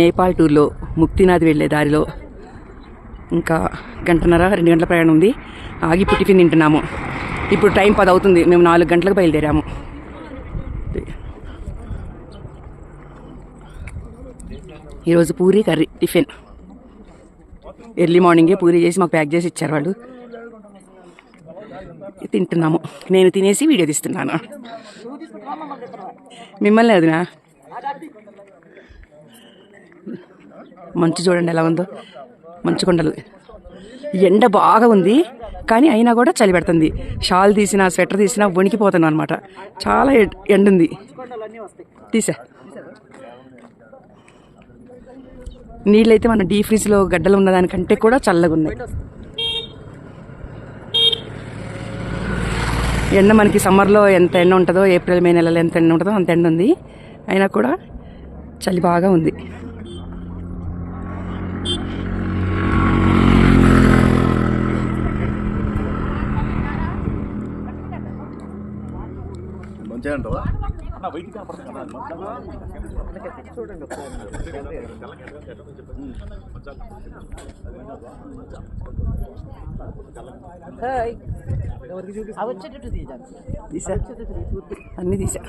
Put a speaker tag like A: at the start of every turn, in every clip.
A: నేపాల్ టూర్లో ముక్తినాథ్ వెళ్ళే దారిలో ఇంకా గంటన్నర రెండు గంటల ప్రయాణం ఉంది. ఆగి ఇప్పుడు టిఫిన్ తింటున్నాము. ఇప్పుడు టైం పది అవుతుంది మేము నాలుగు గంటలకు బయలుదేరాము. ఈరోజు పూరి కర్రీ టిఫిన్. ఎర్లీ మార్నింగే పూరి చేసి మాకు ప్యాక్ చేసి ఇచ్చారు వాళ్ళు. తింటున్నాము. నేను తినేసి వీడియో తీస్తున్నాను. మిమ్మల్ని అదినా మంచు చూడండి ఎలా ఉందో. మంచు కొండలు. ఎండ బాగా ఉంది కానీ అయినా కూడా చలి పెడుతుంది. షాల్ తీసినా స్వెటర్ తీసినా వణికిపోతున్నాను అనమాట చాలా ఎండ ఉంది తీసా. నీళ్ళైతే మన డీ ఫ్రిజ్లో గడ్డలు ఉన్నదానికంటే కూడా చల్లగా ఉన్నాయి. ఎండ మనకి సమ్మర్లో ఎంత ఎండ ఉంటుందో ఏప్రిల్ మే నెలలో ఎంత ఎండ ఉంటుందో అంత ఎండ ఉంది అయినా కూడా చలి బాగా ఉంది.
B: మంచిగా అంటావా
A: తీసా? అన్నీ తీసా?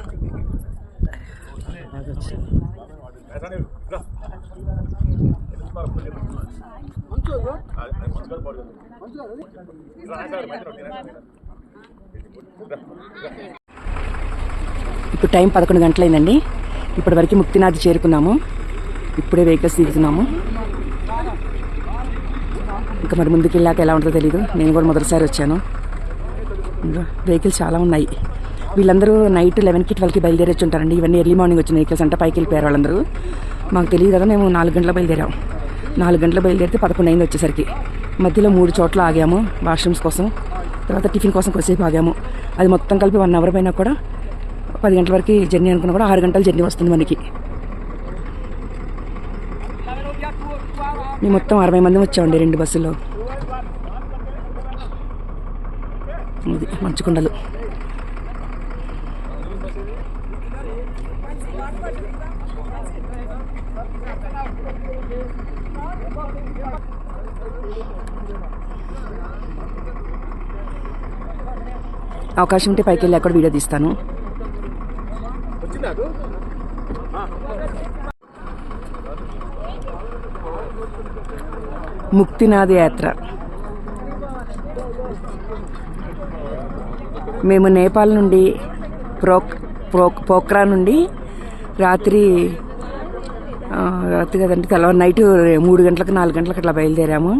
A: ఇప్పుడు టైం పదకొండు గంటలైందండి. ఇప్పటి వరకు ముక్తినాథ్ చేరుకున్నాము. ఇప్పుడే వెహికల్స్ దిగుతున్నాము. ఇంకా మరి ముందుకు వెళ్ళాక ఎలా ఉంటుందో తెలీదు. నేను కూడా మొదటిసారి వచ్చాను. వెహికల్స్ చాలా ఉన్నాయి. వీళ్ళందరూ నైట్ లెవెన్కి ట్వెల్వ్కి బయలుదేరి వచ్చి ఉంటారండి. ఇవన్నీ ఎర్లీ మార్నింగ్ వచ్చిన వెహికల్స్ అంటే పైకి వెళ్ళిపోయారు వాళ్ళందరూ. మాకు తెలియదు కదా మేము నాలుగు గంటల బయలుదేరాం. నాలుగు గంటల బయలుదేరితే పదకొండు అయింది వచ్చేసరికి. మధ్యలో మూడు చోట్ల ఆగాము వాష్రూమ్స్ కోసం. తర్వాత టిఫిన్ కోసం కొద్దిసేపు ఆగాము. అది మొత్తం కలిపి వన్ అవర్ పైన కూడా పది గంటల వరకు జర్నీ అనుకున్నా కూడా ఆరు గంటల జర్నీ వస్తుంది మనకి. మేము మొత్తం అరవై మంది వచ్చామండి రెండు బస్సుల్లో. ఇది మంచుకొండలు. అవకాశం ఉంటే పైకి వెళ్ళి అక్కడ వీడియో తీస్తాను. ముక్తినాథ యాత్ర. మేము నేపాల్ నుండి ప్రోక్ ప్రోక్ పోక్రా నుండి రాత్రి రాత్రి కదండి తెల్లవారు నైట్ మూడు గంటలకు నాలుగు గంటలకు అట్లా బయలుదేరాము.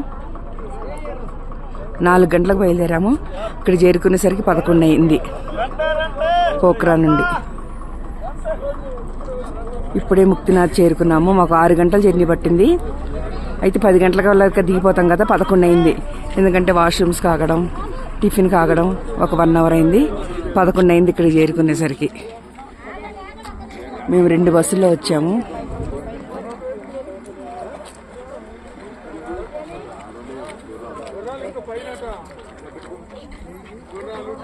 A: నాలుగు గంటలకు బయలుదేరాము. ఇక్కడ చేరుకునేసరికి పదకొండు అయింది. పోక్రా నుండి. ఇప్పుడే ముక్తినాథ్ చేరుకున్నాము. మాకు ఆరు గంటలు జర్నీ పట్టింది. అయితే పది గంటల కల్లా దిగిపోతాం కదా పదకొండు అయింది. ఎందుకంటే వాష్రూమ్స్ కాగడం టిఫిన్ కాగడం ఒక వన్ అవర్ అయింది. పదకొండు అయింది ఇక్కడ చేరుకునేసరికి. మేము రెండు బస్సుల్లో వచ్చాము.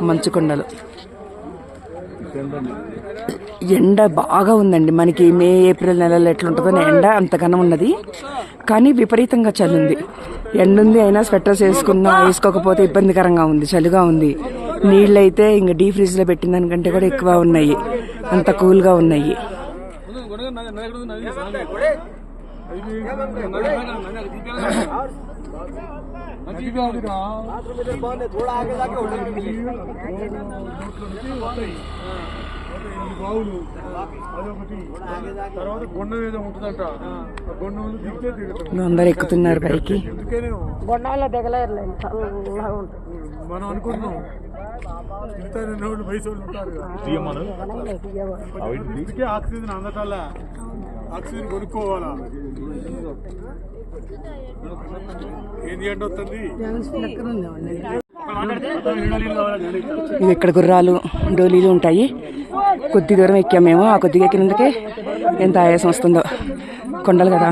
A: మంచుకొండలు. ఎండ బాగా ఉందండి. మనకి మే ఏప్రిల్ నెలలో ఎట్లుంటుందో ఎండ అంతకన్నా ఉన్నది. కానీ విపరీతంగా చలి ఉంది ఎండ ఉంది అయినా స్వెటర్స్ వేసుకున్నా వేసుకోకపోతే ఇబ్బందికరంగా ఉంది చలిగా ఉంది. నీళ్ళు అయితే ఇంకా డీ ఫ్రిడ్జ్లో పెట్టిన దానికంటే కూడా ఎక్కువ ఉన్నాయి. అంత కూల్గా ఉన్నాయి.
C: బావులు అదొకటి తర్వాత కొండ మీద ఉంటుందంట ఆ కొండ మీద దిగితే దిగుతాం
A: అందరు ఎక్కుతున్నారు పైకి
C: అందుకనే
D: ఉంటుంది
C: మనం అనుకుంటున్నాం వయసు వాళ్ళు ఉంటారు ఆక్సిజన్ అందటల్లా ఆక్సిజన్ కొనుక్కోవాలా?
A: ఇక్కడ గుర్రాలు డోలీలు ఉంటాయి. కొద్ది దూరం ఎక్కాము మేము. ఆ కొద్దిగా ఎక్కినందుకే ఎంత ఆయాసం వస్తుందో. కొండలు కదా.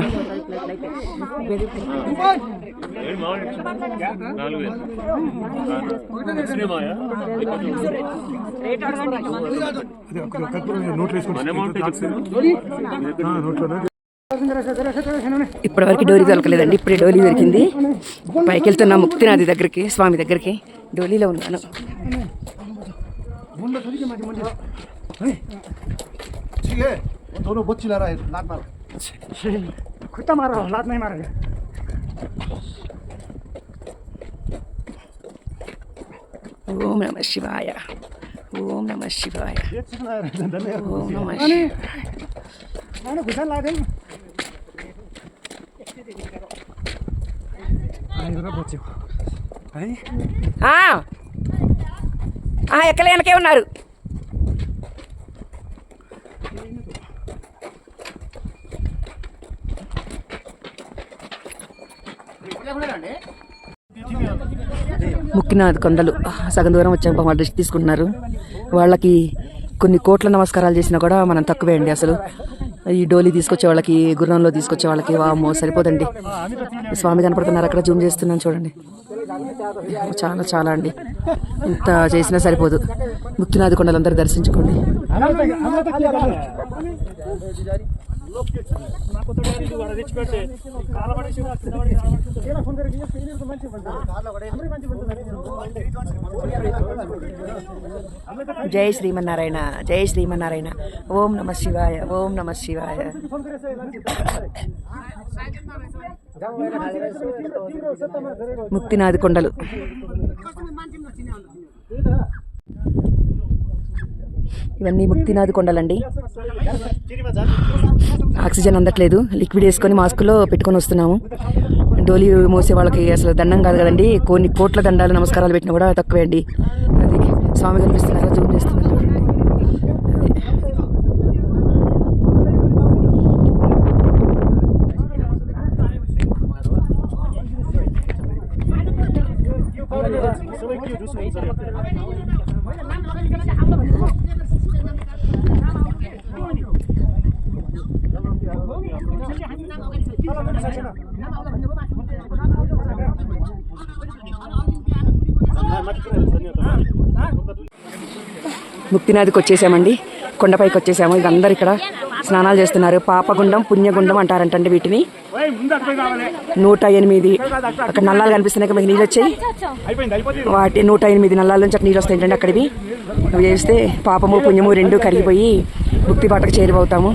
C: నోట్లో
A: ఇప్పటివరకు డోలీ దొరకలేదండి. ఇప్పుడే డోలీ దొరికింది. పైకి వెళ్తున్నా ముక్తినాథి దగ్గరికి స్వామి దగ్గరికి డోలీలో ఉన్నాను. ఓం నమ శివాయ. ఓం నమ శివాయ. ఓం నమ శివాయ. ఎక్కడ వెనకే ఉన్నారు. ముఖ్యనాథ్ కొండలు. సగం దూరం వచ్చాక వాళ్ళ డ్రెస్ తీసుకుంటున్నారు. వాళ్ళకి కొన్ని కోట్ల నమస్కారాలు చేసినా కూడా మనం తక్కువే అండి అసలు. ఈ డోలీ తీసుకొచ్చే వాళ్ళకి గుర్రంలో తీసుకొచ్చే వాళ్ళకి వామో సరిపోదండి. స్వామి కనపడుతున్నారు అక్కడ జూమ్ చేస్తున్నాను చూడండి. చాలా చాలా అండి. ఇంత చేసినా సరిపోదు. ముక్తినాథ కొండలందరూ దర్శించుకోండి. జై శ్రీమన్నారాయణ జై శ్రీమన్నారాయణ. ఓం నమ శివాయ ఓం నమ శివాయ. ముక్తినాథ్ కొండలు. ఇవన్నీ ముక్తినాథ్ కొండలండి. ఆక్సిజన్ అందట్లేదు. లిక్విడ్ వేసుకొని మాస్కులో పెట్టుకొని వస్తున్నాము. డోలీ మోసే వాళ్ళకి అసలు దండం కాదు కదండి. కొన్ని కోట్ల దండాలు నమస్కారాలు పెట్టినా కూడా తక్కువే అండి. అది స్వామి కనిపిస్తున్నారు జూమ్ చేస్తున్నారు చూడండి అది. ముక్తినాథ్కి వచ్చేసామండి. కొండపైకి వచ్చేసాము. ఇక అందరు ఇక్కడ స్నానాలు చేస్తున్నారు. పాపగుండం పుణ్యగుండం అంటారంటండి వీటిని. నూట ఎనిమిది. అక్కడ నల్లాలు కనిపిస్తున్నాయి. మీకు నీళ్ళు వచ్చాయి. వాటి నూట ఎనిమిది నల్లాల నుంచి అక్కడ నీళ్ళు వస్తాయి అక్కడివి. అవి చేస్తే పాపము పుణ్యము రెండు కరిగిపోయి ముక్తి బాటకు చేరిపోతాము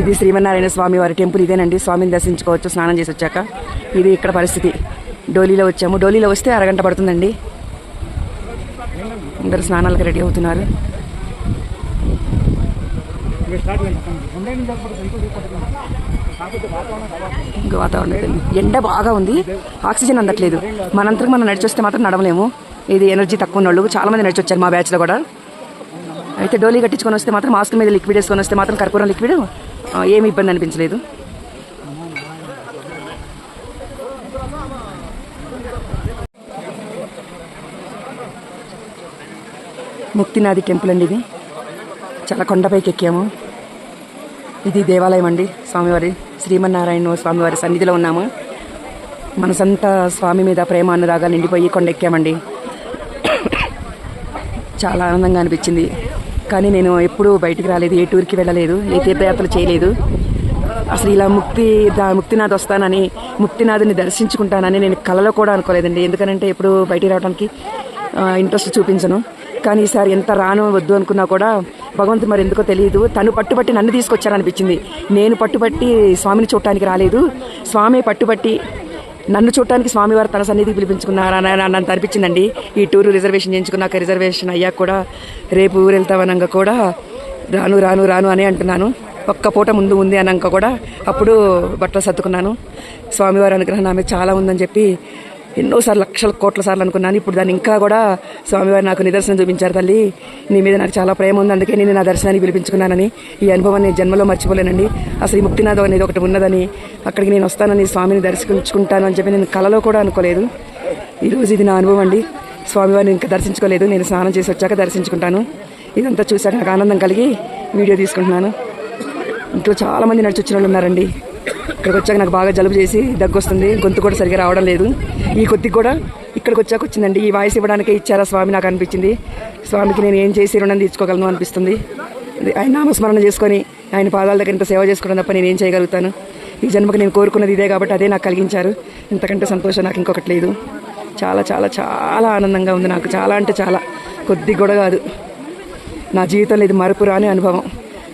A: ఇది శ్రీమన్నారాయణ స్వామి వారి టెంపుల్ ఇదేనండి. స్వామిని దర్శించుకోవచ్చు స్నానం చేసి వచ్చాక. ఇది ఇక్కడ పరిస్థితి. డోలీలో వచ్చాము. డోలీలో వస్తే అరగంట పడుతుందండి. అందరు స్నానాలకు రెడీ అవుతున్నారు. ఇంకా వాతావరణం ఎండ బాగా ఉంది. ఆక్సిజన్ అందట్లేదు. మనంతరం మనం నడిచొస్తే మాత్రం నడవలేము. ఇది ఎనర్జీ తక్కువ ఉన్న వాళ్ళు చాలా మంది మా బ్యాచ్లో కూడా. అయితే డోలీ కట్టించుకొని వస్తే మాత్రం మాస్క్ మీద లిక్విడ్ వేసుకొని వస్తే మాత్రం కర్పూరం లిక్విడ్ ఏమి ఇబ్బంది అనిపించలేదు. ముక్తినాథి టెంపుల్ అండి ఇది. చాలా కొండపైకి ఎక్కాము. ఇది దేవాలయం అండి స్వామివారి శ్రీమన్నారాయణ స్వామివారి సన్నిధిలో ఉన్నాము. మనసంతా స్వామి మీద ప్రేమ అనురాగాలు నిండిపోయి కొండెక్కామండి. చాలా ఆనందంగా అనిపించింది. కానీ నేను ఎప్పుడూ బయటికి రాలేదు ఏ టూర్కి వెళ్ళలేదు ఏ తీర్థయాత్రలు చేయలేదు. అసలు ఇలా ముక్తి దా- ముక్తినాథ్ వస్తానని ముక్తినాథుని దర్శించుకుంటానని నేను కలలో కూడా అనుకోలేదండి. ఎందుకనంటే ఎప్పుడు బయటికి రావడానికి ఇంట్రెస్ట్ చూపించను. కానీ ఈసారి ఎంత రాను వద్దు అనుకున్నా కూడా భగవంతుడు మరి ఎందుకో తెలియదు తను పట్టుబట్టి నన్ను తీసుకొచ్చారనిపించింది. నేను పట్టుబట్టి స్వామిని చూడటానికి రాలేదు. స్వామి పట్టుబట్టి నన్ను చూడటానికి స్వామివారు తన సన్నిధికి పిలిపించుకున్నారని నన్ను అనిపించిందండి. ఈ టూరు రిజర్వేషన్ చేయించుకున్నాక రిజర్వేషన్ అయ్యాక కూడా రేపు ఊరు వెళ్తామనగా కూడా రాను రాను రాను అని అంటున్నాను. ఒక్క పూట ముందు ఉంది అన్నాక కూడా అప్పుడు బట్టలు సర్దుకున్నాను. స్వామివారి అనుగ్రహం ఆమె చాలా ఉందని చెప్పి ఎన్నోసార్లు లక్షల కోట్ల సార్లు అనుకున్నాను. ఇప్పుడు దాన్ని ఇంకా కూడా స్వామివారు నాకు నిదర్శనం చూపించారు తల్లి. నీ మీద నాకు చాలా ప్రేమ ఉంది. అందుకే నేను నా దర్శనాన్ని పిలిపించుకున్నానని ఈ అనుభవం నేను జన్మలో మర్చిపోలేనండి. అసలు ఈ ముక్తినాథం అనేది ఒకటి ఉన్నదని అక్కడికి నేను వస్తానని స్వామిని దర్శించుకుంటాను అని చెప్పి నేను కలలో కూడా అనుకోలేదు. ఈరోజు ఇది నా అనుభవం అండి. స్వామివారిని ఇంకా దర్శించుకోలేదు. నేను స్నానం చేసి వచ్చాక దర్శించుకుంటాను. ఇదంతా చూశాక నాకు ఆనందం కలిగి వీడియో తీసుకుంటున్నాను. ఇంట్లో చాలామంది నడిచొచ్చిన వాళ్ళు ఉన్నారండి. ఇక్కడికి వచ్చాక నాకు బాగా జలుబు చేసి దగ్గు వస్తుంది గొంతు కూడా సరిగా రావడం లేదు. ఈ కొద్ది కూడా ఇక్కడికి వచ్చాక వచ్చిందండి. ఈ వాయిస్ ఇవ్వడానికే ఇచ్చారా స్వామి నాకు అనిపించింది. స్వామికి నేను ఏం చేసి రుణం తీర్చుకోగలను అనిపిస్తుంది. ఆయన నామస్మరణ చేసుకొని ఆయన పాదాల దగ్గర ఇంత సేవ చేసుకోవడం తప్ప నేను ఏం చేయగలుగుతాను? ఈ జన్మకు నేను కోరుకున్నది ఇదే కాబట్టి అదే నాకు కలిగించారు. ఇంతకంటే సంతోషం నాకు ఇంకొకటి లేదు. చాలా చాలా చాలా ఆనందంగా ఉంది నాకు. చాలా అంటే చాలా. కొద్ది కూడా కాదు. నా జీవితంలో ఇది మరపురాని అనుభవం.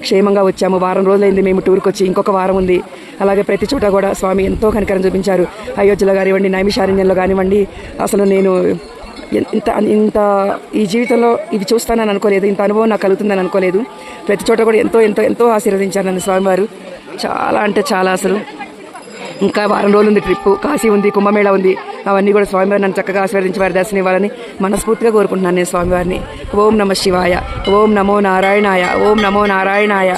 A: క్షేమంగా వచ్చాము. వారం రోజులైంది మేము టూర్కి వచ్చి ఇంకొక వారం ఉంది. అలాగే ప్రతి చోట కూడా స్వామి ఎంతో కనికరం చూపించారు. అయోధ్యలో కానివ్వండి నైమిషారణ్యంలో కానివ్వండి అసలు నేను ఇంత ఇంత ఈ జీవితంలో ఇవి చూస్తానని అనుకోలేదు ఇంత అనుభవం నాకు కలుగుతుందని అనుకోలేదు. ప్రతి చోట కూడా ఎంతో ఎంతో ఎంతో ఆశీర్వదించారు నన్ను స్వామివారు. చాలా అంటే చాలా అసలు. ఇంకా వారం రోజులు ఉంది ట్రిప్పు కాశీ ఉంది కుంభమేళ ఉంది. అవన్నీ కూడా స్వామివారిని నన్ను చక్కగా ఆశీర్వదించేవారి దర్శనం ఇవ్వాలని మనస్ఫూర్తిగా కోరుకుంటున్నాను నేను స్వామివారిని. ఓం నమ శివాయ ఓం నమో నారాయణాయ ఓం నమో నారాయణాయ.